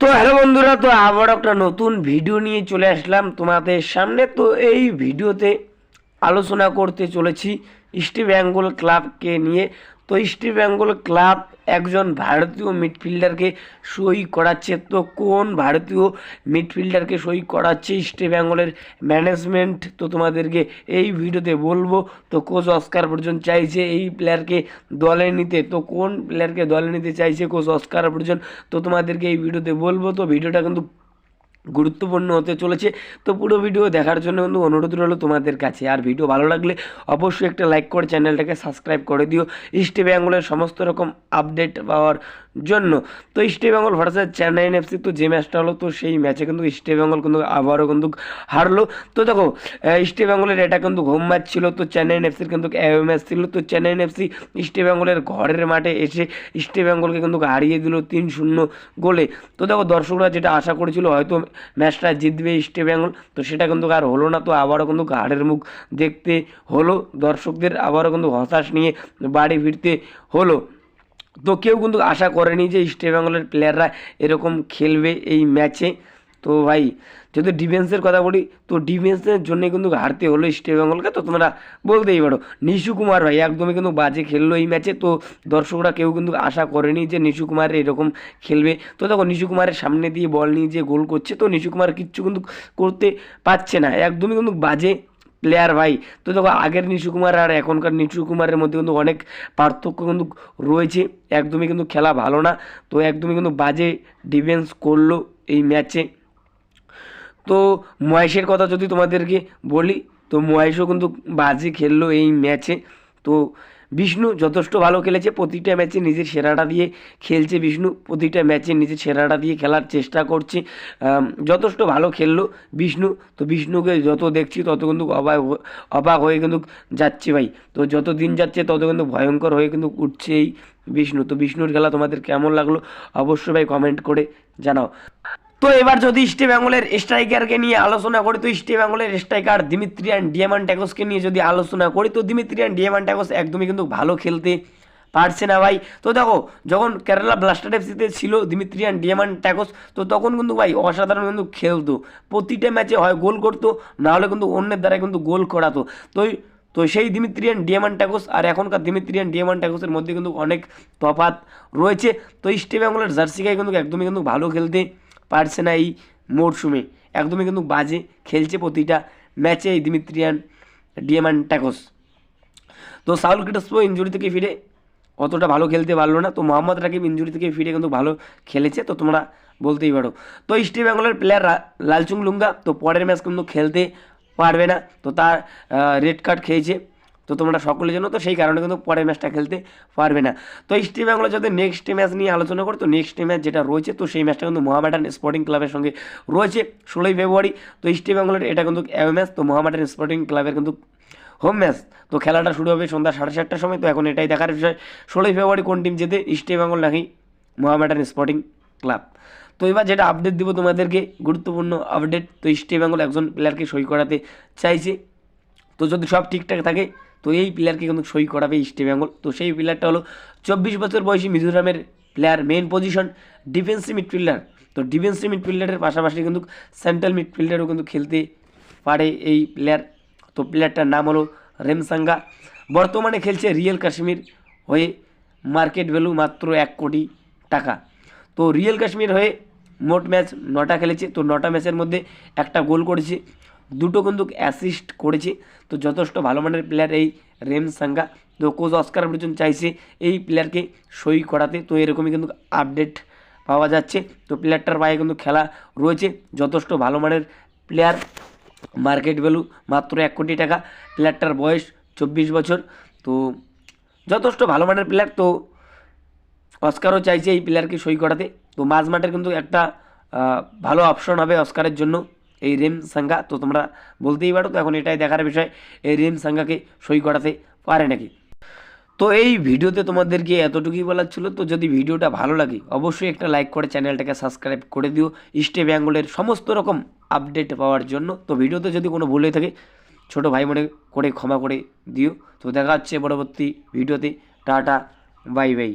তো হ্যালো বন্ধুরা, তো আবার একটা নতুন ভিডিও নিয়ে চলে আসলাম তোমাদের সামনে। তো এই ভিডিওতে আলোচনা করতে চলেছি। ইস্ট বেঙ্গল ক্লাবকে নিয়ে। তো ইস্ট বেঙ্গল ক্লাব একজন ভারতীয় মিডফিল্ডারকে সই করাচ্ছে। তো কোন ভারতীয় মিডফিল্ডারকে সই করাচ্ছে ইস্ট বেঙ্গলের ম্যানেজমেন্ট তো তোমাদেরকে এই ভিডিওতে বলব। তো কোচ অস্কার পর্যন্ত চাইছে এই প্লেয়ারকে দলে নিতে। তো কোন প্লেয়ারকে দলে নিতে চাইছে কোচ অস্কার পর্যন্ত তো তোমাদেরকে এই ভিডিওতে বলব। তো ভিডিওটা কিন্তু গুরুত্বপূর্ণ হতে চলেছে। তো পুরো ভিডিও দেখার জন্য কিন্তু অনুরোধ রইল তোমাদের কাছে। আর ভিডিও ভালো লাগলে অবশ্যই একটা লাইক করে চ্যানেলটাকে সাবস্ক্রাইব করে দিও। ইস্ট ব্যাঙ্গলের সমস্ত রকম আপডেট পাওয়ার জন্য। তো East Bengal versus Chennai FC তো যে ম্যাচটা হলো, তো সেই ম্যাচে কিন্তু ইস্ট বেঙ্গল কিন্তু আবারও কিন্তু হারলো। তো দেখো ইস্ট বেঙ্গলের এটা কিন্তু হোম ম্যাচ ছিল, তো চেন্নাই এফসির কিন্তু অ্যাওয়ে ম্যাচ ছিল। তো চেন্নাই এফসি ইস্ট বেঙ্গলের ঘরের মাঠে এসে ইস্ট বেঙ্গলকে কিন্তু হারিয়ে দিল তিন শূন্য গোলে। তো দেখো, দর্শকরা যেটা আশা করেছিল, হয়তো ম্যাচটা জিতবে ইস্ট বেঙ্গল তো সেটা কিন্তু আর হলো না। তো আবারও কিন্তু হারের মুখ দেখতে হলো। দর্শকদের আবারও কিন্তু হতাশ নিয়ে বাড়ি ফিরতে হলো। তো কেউ কিন্তু আশা করেনি যে ইস্ট বেঙ্গলের প্লেয়াররা এরকম খেলবে এই ম্যাচে তো ভাই, যদি ডিফেন্সের কথা বলি, তো ডিফেন্সের জন্য কিন্তু হারতে হলো ইস্ট বেঙ্গলকে তো তোমরা বলতেই পারো। নিশু কুমার ভাই একদমই কিন্তু বাজে খেললো এই ম্যাচে তো দর্শকরা কেউ কিন্তু আশা করেনি যে নিশু কুমার এরকম খেলবে। তো দেখো, নিশু কুমারের সামনে দিয়ে বল নিয়ে যে গোল করছে, তো নিশু কুমার কিচ্ছু কিন্তু করতে পারছে না। একদমই কিন্তু বাজে প্লেয়ার ভাই। তো দেখো, আগের নিশু কুমার আর এখনকার নিশু কুমারের মধ্যে কিন্তু অনেক পার্থক্য কিন্তু রয়েছে। একদমই কিন্তু খেলা ভালো না। তো একদমই কিন্তু বাজে ডিফেন্স করল এই ম্যাচে তো মহেশের কথা যদি তোমাদেরকে বলি, তো মহেশও কিন্তু বাজে খেললো এই ম্যাচে তো বিষ্ণু যথেষ্ট ভালো খেলেছে, প্রতিটা ম্যাচে নিজের সেরাটা দিয়ে খেলছে বিষ্ণু, প্রতিটা ম্যাচে নিজের সেরাটা দিয়ে খেলার চেষ্টা করছে। যথেষ্ট ভালো খেললো বিষ্ণু, তো বিষ্ণুকে যত দেখছি তত কিন্তু অবাক অবাক হয়ে কিন্তু যাচ্ছে ভাই। তো যত দিন যাচ্ছে তত কিন্তু ভয়ঙ্কর হয়ে কিন্তু উঠছে এই বিষ্ণু। তো বিষ্ণুর খেলা তোমাদের কেমন লাগল অবশ্যই ভাই কমেন্ট করে জানাও। তো এবার যদি ইস্ট বেঙ্গলের স্ট্রাইকারকে নিয়ে আলোচনা করি, তো ইস্ট বেঙ্গলের স্ট্রাইকার দিমিত্রিয়ান ডিয়ামান ট্যাকসকে নিয়ে যদি আলোচনা করি, তো দিমিত্রিয়ান ডিয়ামান ট্যাকস একদমই কিন্তু ভালো খেলতে পারছে না ভাই। তো দেখো, যখন কেরালা ব্লাস্টার এফসিতে ছিল দিমিত্রিয়ান ডিয়ামান ট্যাকস তো তখন কিন্তু ভাই অসাধারণ কিন্তু খেলতো। প্রতিটা ম্যাচে হয় গোল করতো না হলে কিন্তু অন্যের দ্বারা কিন্তু গোল করাতো। তো তো সেই দিমিত্রিয়ান ট্যাকস আর এখনকার দিমিত্রিয়ান ট্যাকসের মধ্যে কিন্তু অনেক তফাৎ রয়েছে। তো ইস্ট বেঙ্গলের জার্সি কিন্তু একদমই কিন্তু ভালো খেলতে পারছে না এই মরশুমে একদমই কিন্তু বাজে খেলছে প্রতিটা ম্যাচে এই দিমিত্রিয়ান ডিয়ামান ট্যাকস তো সাউল ক্রিটাসপো ইঞ্জুরি থেকে ফিরে অতটা ভালো খেলতে পারল না। তো মোহাম্মদ রাকিব ইঞ্জুরি থেকে ফিরে কিন্তু ভালো খেলেছে। তো তোমরা বলতেই পারো। তো ইস্ট বেঙ্গলের প্লেয়ার লালচুং লুঙ্গা তো পরের ম্যাচ কিন্তু খেলতে পারবে না। তো তার রেড কার্ড খেয়েছে। তো তোমরা সকলে জানো, তো সেই কারণে কিন্তু পরের ম্যাচটা খেলতে পারবে না। তো ইস্ট বেঙ্গল যদি নেক্সট ম্যাচ নিয়ে আলোচনা করি, তো নেক্সট ম্যাচ যেটা রয়েছে, তো সেই ম্যাচটা কিন্তু মোহামেডান স্পোর্টিং ক্লাবের সঙ্গে রয়েছে ষোলোই ফেব্রুয়ারি তো ইস্ট বেঙ্গলের এটা কিন্তু অ্যাওয়ে ম্যাচ তো মোহামেডান স্পোর্টিং ক্লাবের কিন্তু হোম ম্যাচ তো খেলাটা শুরু হবে সন্ধ্যা সাড়ে চারটার সময়, তো এখন এটাই দেখার বিষয়, ষোলোই ফেব্রুয়ারি কোন টিম জেতে ইস্ট বেঙ্গল নাকি মোহামেডান স্পোর্টিং ক্লাব তো এবার যেটা আপডেট দিব তোমাদেরকে, গুরুত্বপূর্ণ আপডেট তো ইস্ট বেঙ্গল একজন প্লেয়ারকে সই করাতে চাইছে। তো যদি সব ঠিকঠাক থাকে তো এই প্লেয়ারকে কিন্তু সই করাবে ইস্ট বেঙ্গল তো সেই প্লেয়ারটা হলো চব্বিশ বছর বয়সী মিজোরামের player main position defensive midfielder তো ডিফেন্সিভ মিডফিল্ডারের পাশাপাশি কিন্তু সেন্ট্রাল মিডফিল্ডারও কিন্তু খেলতে পারে এই প্লেয়ার তো প্লেয়ারটার নাম হলো রেমসাঙ্গা বর্তমানে খেলছে রিয়েল কাশ্মীর হয়ে মার্কেট ভ্যালু মাত্র এক কোটি টাকা। তো রিয়েল কাশ্মীর হয়ে মোট ম্যাচ নটা খেলেছে। তো নটা ম্যাচের মধ্যে একটা গোল করেছে। দুটো কিন্তু অ্যাসিস্ট করেছে। তো যথেষ্ট ভালো মানের প্লেয়ার এই রেম সাঙ্গা। তো কোচ অস্কার পর্যন্ত চাইছে এই প্লেয়ারকে সই করাতে। তো এরকমই কিন্তু আপডেট পাওয়া যাচ্ছে। তো প্লেয়ারটার পায়ে কিন্তু খেলা রয়েছে। যথেষ্ট ভালো মানের প্লেয়ার মার্কেট ভ্যালু মাত্র এক কোটি টাকা। প্লেয়ারটার বয়স চব্বিশ বছর। তো যথেষ্ট ভালো মানের প্লেয়ার তো অস্কারও চাইছে এই প্লেয়ারকে সই করাতে। তো মাঝ মাঠের কিন্তু একটা ভালো অপশন হবে অস্কারের জন্য। এই রেম সাঙ্গা, তো তোমরা বলতেই পারো, তো এখন এটাই দেখার বিষয়, এই রেম সাঙ্গাকে সই করাতে পারে নাকি? তো এই ভিডিওতে তোমাদেরকে এতটুকুই বলার ছিল, তো যদি ভিডিওটা ভালো লাগে, অবশ্যই একটা লাইক করে চ্যানেলটাকে সাবস্ক্রাইব করে দিও ইস্টে বেঙ্গলের সমস্ত রকম আপডেট পাওয়ার জন্য। তো ভিডিওতে যদি কোনো ভুল হয়ে থাকে, ছোটো ভাই মনে করে ক্ষমা করে দিও। তো দেখা হচ্ছে পরবর্তী ভিডিওতে। Tata, bye bye.